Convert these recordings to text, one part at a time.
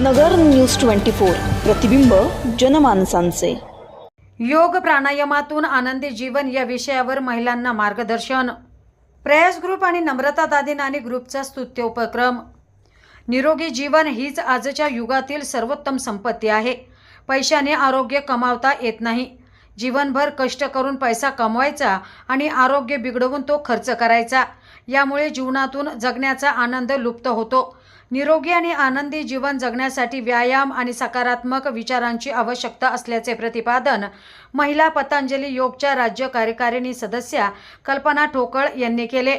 नगर news twenty four. प्रतिबिंब जनमानसांचे. योग प्राणायामातून आनंदी जीवन या विषयावर महिलांना मार्गदर्शन. प्रयास ग्रुप आणि नम्रता दादिनानी ग्रुपचा स्तुत्य उपक्रम. निरोगी जीवन हीच आजच्या युगातील सर्वोत्तम संपत्ती आहे. पैशाने आरोग्य कमावता येत नाही. जीवनभर कष्ट करून पैसा कमवायचा आणि आरोग्य बिघडवून तो खर्च करायचा. यामुळे जीवनातून जगण्याचा आनंद लुप्त होतो. निरोगी आणि आनंदी जीवन जगण्यासाठी व्यायाम आणि सकारात्मक विचारांची आवश्यकता असल्याचे प्रतिपादन महिला पतंजली योगच्या राज्य कार्यकारिणी सदस्या कल्पना ठोकळ यांनी केले.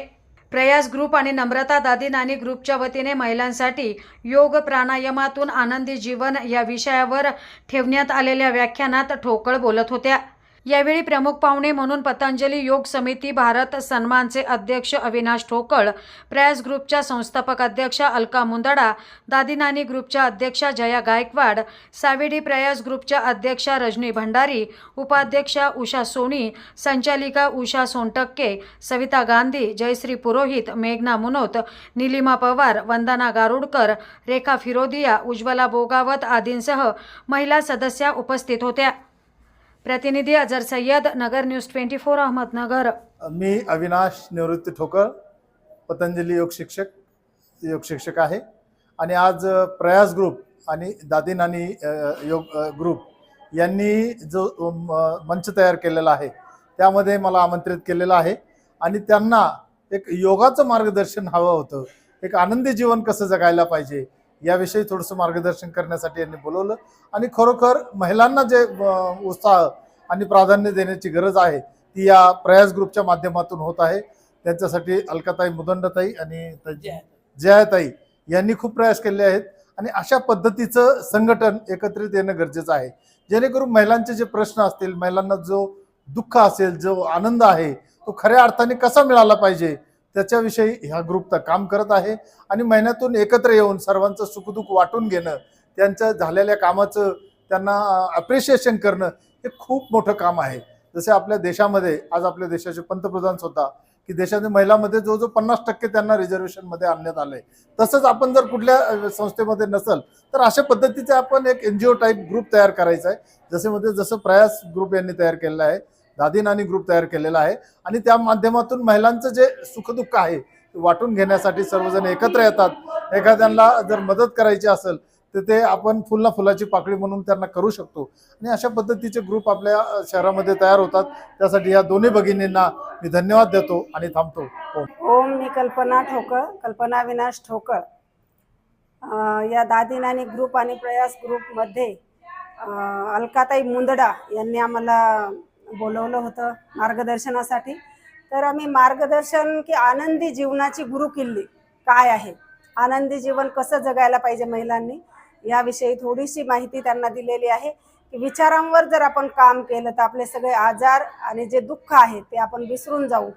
प्रयास ग्रुप आणि नम्रता दादी नानी ग्रुपच्या वतीने महिलांसाठी योग प्राणायामातून आनंदी जीवन या विषयावर ठेवण्यात आलेल्या व्याख्यानात ठोकळ बोलत होत्या. यावेळी प्रमुख पाहुणे म्हणून पतंजली योग समिती भारत सन्मानचे अध्यक्ष अविनाश ठोकळ प्रयास ग्रुपच्या संस्थापक अध्यक्षा अलका मुंदडा दादिनानी ग्रुपच्या अध्यक्षा जया गायकवाड सावेडी प्रयास ग्रुपच्या अध्यक्षा रजनी भंडारी उपाध्यक्षा उषा सोनी संचालिका उषा सोनटक्के सविता गांधी जयश्री पुरोहित मेघना मुनोत निलिमा पवार वंदना गारुडकर रेखा फिरोदिया उज्ज्वला बोगावत आदींसह महिला सदस्या उपस्थित होत्या. प्रतिनिधी Azar Sayyad Nagar news twenty four Ahmednagar. मी अविनाश निवृत्ती ठोकर पतंजली योग शिक्षक योग शिक्षक आहे. आणि आज प्रयास ग्रुप आणि दादी नानी योग ग्रुप यांनी जो म- मंच तयार केलेला आहे त्यामध्ये मला आमंत्रित केलेलं आहे. आणि त्यांना एक योगाचं मार्गदर्शन हवं होतं. एक आनंदी जीवन कसं जगायला पाहिजे याविषयी थोडंसं मार्गदर्शन करण्यासाठी यांनी बोलवलं. आणि खरोखर महिलांना जे उत्साह आणि प्राधान्य देण्याची गरज आहे ती या प्रयास ग्रुपच्या माध्यमातून होत आहे. त्यांच्यासाठी अलकाताई मुदंडताई आणि जयाताई यांनी खूप प्रयास केले आहेत. आणि अशा पद्धतीचं संघटन एकत्रित येणं गरजेचं आहे. जेणेकरून महिलांचे जे प्रश्न असतील महिलांना जो दुःख असेल जो आनंद आहे तो खऱ्या अर्थाने कसा मिळाला पाहिजे त्याच्याविषयी ह्या ग्रुप तर काम करत आहे. आणि महिन्यातून एकत्र येऊन सर्वांचं सुखदुःख वाटून घेणं त्यांच्या झालेल्या कामाचं त्यांना अप्रिशिएशन करणं हे खूप मोठं काम आहे. जसे आपल्या देशामध्ये आज आपल्या देशाचे पंतप्रधान स्वतः की देशातील महिलांमध्ये जो जो पन्नास टक्के त्यांना रिझर्वेशनमध्ये आणण्यात आलंय. तसंच आपण जर कुठल्या संस्थेमध्ये नसल तर अशा पद्धतीचे आपण एक N G O type group तयार करायचा आहे. जसे मध्ये जसं प्रयास ग्रुप यांनी तयार केलेला आहे दादीनानी ग्रुप तयार केलेला आहे. आणि त्या माध्यमातून महिलांचं जे सुखदुःख आहे ते वाटून घेण्यासाठी सर्वजण एकत्र येतात. एखाद्यांना जर मदत करायची असेल तर ते आपण फुलना फुलाची पाकळी म्हणून त्यांना करू शकतो. आणि अशा पद्धतीचे ग्रुप आपल्या शहरामध्ये तयार होतात. त्यासाठी या दोन्ही भगिनींना मी धन्यवाद देतो आणि थांबतो. हो. ओम मी कल्पना ठोकळ कल्पना विनाश ठोकळ. या दादीनानी ग्रुप आणि प्रयास ग्रुपमध्ये अलकाताई मुंदडा यांनी आम्हाला बोलवलं होतं मार्गदर्शनासाठी. तर आम्ही मार्गदर्शन की आनंदी जीवनाची गुरुकिल्ली काय आहे? आनंदी जीवन कसं जगायला पाहिजे महिलांनी? याविषयी थोडीशी माहिती त्यांना दिलेली आहे. की विचारांवर जर आपण काम केलं तर आपले सगळे आजार आणि जे दुःख आहे ते आपण विसरून जाऊ.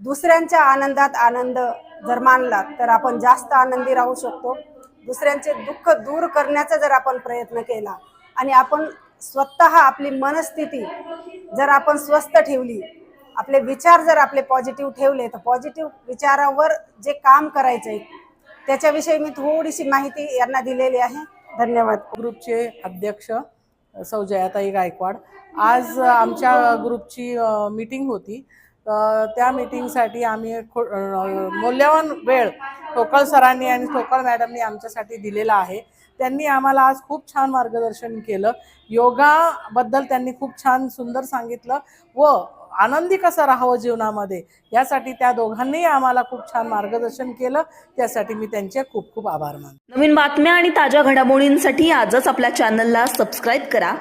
दुसऱ्यांच्या आनंदात आनंद जर मानला तर आपण जास्त आनंदी राहू शकतो. दुसऱ्यांचे दुःख दूर करण्याचा जर आपण प्रयत्न केला आणि आपण स्वतः आपली मनस्थिती जर आपण स्वस्थ ठेवली आपले विचार जर आपले पॉझिटिव्ह ठेवले तर पॉझिटिव्ह विचारावर जे काम करायचं आहे त्याच्याविषयी मी थोडीशी माहिती यांना दिलेली आहे. धन्यवाद. ग्रुपचे अध्यक्ष सौ जयाताई गायकवाड. आज आमच्या ग्रुपची मीटिंग होती. तर त्या मीटिंगसाठी आम्ही खो- मौल्यवान वेळ ठोकळ सरांनी आणि ठोकळ मॅडमनी आमच्यासाठी दिलेला आहे. त्यांनी आम्हाला आज खूप छान मार्गदर्शन केलं. योगाबद्दल त्यांनी खूप छान सुंदर सांगितलं व आनंदी कसं राहावं जीवनामध्ये यासाठी त्या दोघांनीही आम्हाला खूप छान मार्गदर्शन केलं. त्यासाठी मी त्यांचे खूप खूप आभार मान नवीन बातम्या आणि ताज्या घडामोडींसाठी आजच आपल्या चॅनलला सबस्क्राईब करा.